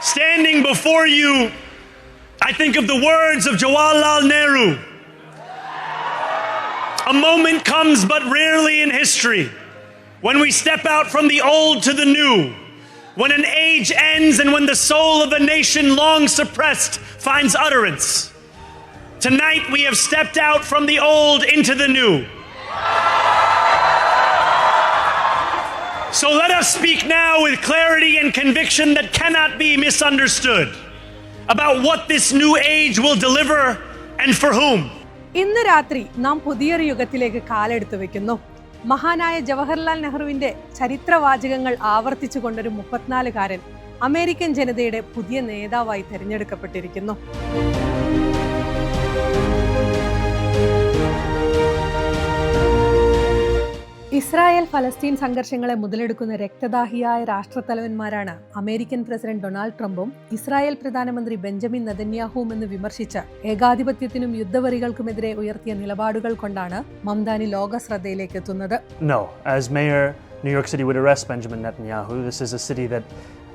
Standing before you, I think of the words of Jawaharlal Nehru. A moment comes but rarely in history when we step out from the old to the new, when an age ends and when the soul of a nation long suppressed finds utterance. Tonight we have stepped out from the old into the new. So let us speak now with clarity and conviction that cannot be misunderstood about what this new age will deliver and for whom. ഇന്ന് രാത്രി നാം പുതിയൊരു യുഗത്തിലേക്ക് കാലെടുത്തു വെക്കുന്നു മഹാനായ ജവഹർലാൽ നെഹ്റുവിന്റെ ചരിത്രവാചകങ്ങൾ ആവർത്തിച്ചു കൊണ്ടൊരു മുപ്പത്തിനാലുകാരൻ American ജനതയുടെ പുതിയ നേതാവായി തെരഞ്ഞെടുക്കപ്പെട്ടിരിക്കുന്നു ഇസ്രായേൽ ഫലസ്തീൻ സംഘർഷങ്ങളെ മുതലെടുക്കുന്ന രക്തദാഹിയായ രാഷ്ട്രത്തലവന്മാരാണ് അമേരിക്കൻ പ്രസിഡന്റ് ഡൊണാൾഡ് ട്രംപും ഇസ്രായേൽ പ്രധാനമന്ത്രി ബെഞ്ചമിൻ നെതന്യാഹുവും എന്ന് വിമർശിച്ച് ഏകാധിപത്യത്തിനും യുദ്ധവരികൾക്കുമെതിരെ ഉയർത്തിയ നിലപാടുകൾ കൊണ്ടാണ് മംദാനി ലോക ശ്രദ്ധയിലേക്ക് എത്തുന്നത് No, as mayor, New York City would arrest Benjamin Netanyahu. This is a city that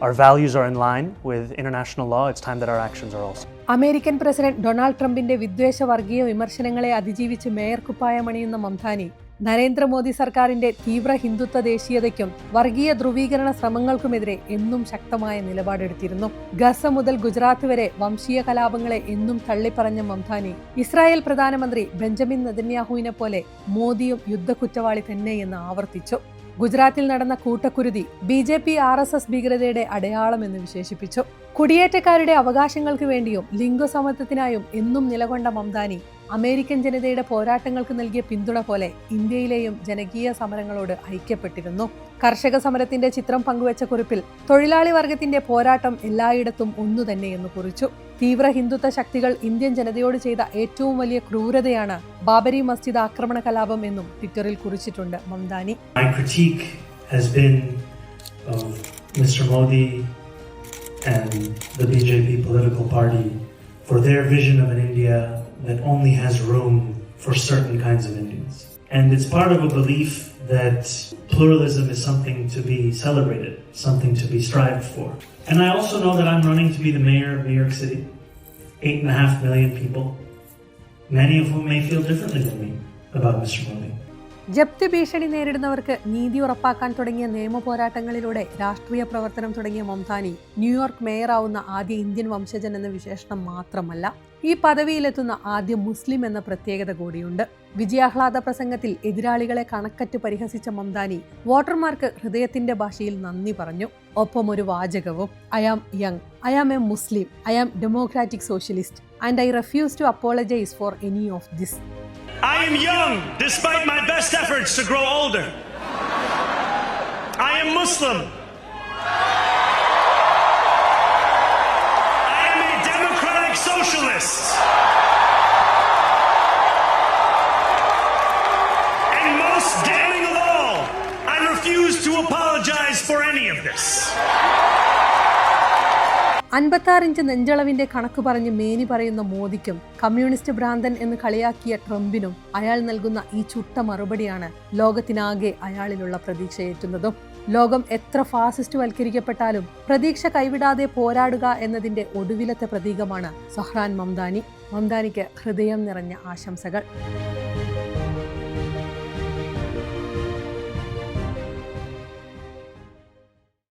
our values are in line with international law. It's time that our actions are also. American president Donald ട്രംപിന്റെ വിദ്വേഷ വർഗീയ വിമർശനങ്ങളെ അതിജീവിച്ച് mayor കുപ്പായമണിയുന്ന Mamdani Narendra Modi സർക്കാരിന്റെ തീവ്ര ഹിന്ദുത്വ ദേശീയതയ്ക്കും വർഗീയ ധ്രുവീകരണ ശ്രമങ്ങൾക്കുമെതിരെ എന്നും ശക്തമായ നിലപാടെടുത്തിരുന്നു. ഗസ മുതൽ ഗുജറാത്ത് വരെ വംശീയ കലാപങ്ങളെ എന്നും തള്ളിപ്പറഞ്ഞ മംതാനി ഇസ്രായേൽ പ്രധാനമന്ത്രി ബെഞ്ചമിൻ നെതന്യാഹുവിനെ പോലെ മോദിയും യുദ്ധക്കുറ്റവാളി തന്നെയെന്ന് ആവർത്തിച്ചു. ഗുജറാത്തിൽ നടന്ന കൂട്ടക്കുരുതി B J P R S S ഭീകരതയുടെ അടയാളമെന്ന് വിശേഷിപ്പിച്ചു. കുടിയേറ്റക്കാരുടെ അവകാശങ്ങൾക്ക് വേണ്ടിയും ലിംഗസമത്വത്തിനായും എന്നും നിലകൊണ്ട മംദാനി അമേരിക്കൻ ജനതയുടെ പോരാട്ടങ്ങൾക്ക് നൽകിയ പിന്തുണ പോലെ ഇന്ത്യയിലെയും ജനകീയ സമരങ്ങളോട് ഐക്യപ്പെട്ടിരുന്നു. കർഷക സമരത്തിന്റെ ചിത്രം പങ്കുവച്ച കുറിപ്പിൽ തൊഴിലാളി വർഗത്തിന്റെ പോരാട്ടം എല്ലായിടത്തും ഒന്നു തന്നെയെന്ന് കുറിച്ചു. തീവ്ര ഹിന്ദുത്വ ശക്തികൾ ഇന്ത്യൻ ജനതയോട് ചെയ്ത ഏറ്റവും വലിയ ക്രൂരതയാണ് ബാബരി മസ്ജിദ് ആക്രമണ കലാപം എന്നും ട്വിറ്ററിൽ കുറിച്ചിട്ടുണ്ട് Mamdani. And the BJP political party for their vision of an India that only has room for certain kinds of Indians. And it's part of a belief that pluralism is something to be celebrated, something to be strived for. And I also know that I'm running to be the mayor of New York City. Eight and a half million people, many of whom may feel differently than me about Mr. Modi. ജപ്തി ഭീഷണി നേരിടുന്നവർക്ക് നീതി ഉറപ്പാക്കാൻ തുടങ്ങിയ നിയമ പോരാട്ടങ്ങളിലൂടെ രാഷ്ട്രീയ പ്രവർത്തനം തുടങ്ങിയ Mamdani New York മേയറാവുന്ന ആദ്യ ഇന്ത്യൻ വംശജൻ എന്ന വിശേഷണം മാത്രമല്ല ഈ പദവിയിലെത്തുന്ന ആദ്യ മുസ്ലിം എന്ന പ്രത്യേകത കൂടിയുണ്ട്. വിജയാഹ്ലാദ പ്രസംഗത്തിൽ എതിരാളികളെ കണക്കറ്റ് പരിഹസിച്ച മംതാനി വോട്ടർമാർക്ക് ഹൃദയത്തിന്റെ ഭാഷയിൽ നന്ദി പറഞ്ഞു. ഒപ്പം ഒരു വാചകവും I am young I am a Muslim I am democratic socialist and I refuse to apologise for any of this. I am young despite my best efforts to grow older. I am Muslim. I am a democratic socialist. And most damning of all, I refuse to apologize for any of this. അൻപത്താറ് inch നെഞ്ചളവിന്റെ കണക്ക് പറഞ്ഞ് മേനി പറയുന്ന മോദിക്കും communist ഭ്രാന്തൻ എന്ന് കളിയാക്കിയ ട്രംപിനും അയാൾ നൽകുന്ന ഈ ചുട്ട മറുപടിയാണ് ലോകത്തിനാകെ അയാളിലുള്ള പ്രതീക്ഷയേറ്റുന്നതും. ലോകം എത്ര ഫാസിസ്റ്റ് വൽക്കരിക്കപ്പെട്ടാലും പ്രതീക്ഷ കൈവിടാതെ പോരാടുക എന്നതിന്റെ ഒടുവിലത്തെ പ്രതീകമാണ് സഹ്റാൻ മംദാനി. മംദാനിക്ക് ഹൃദയം നിറഞ്ഞ ആശംസകൾ.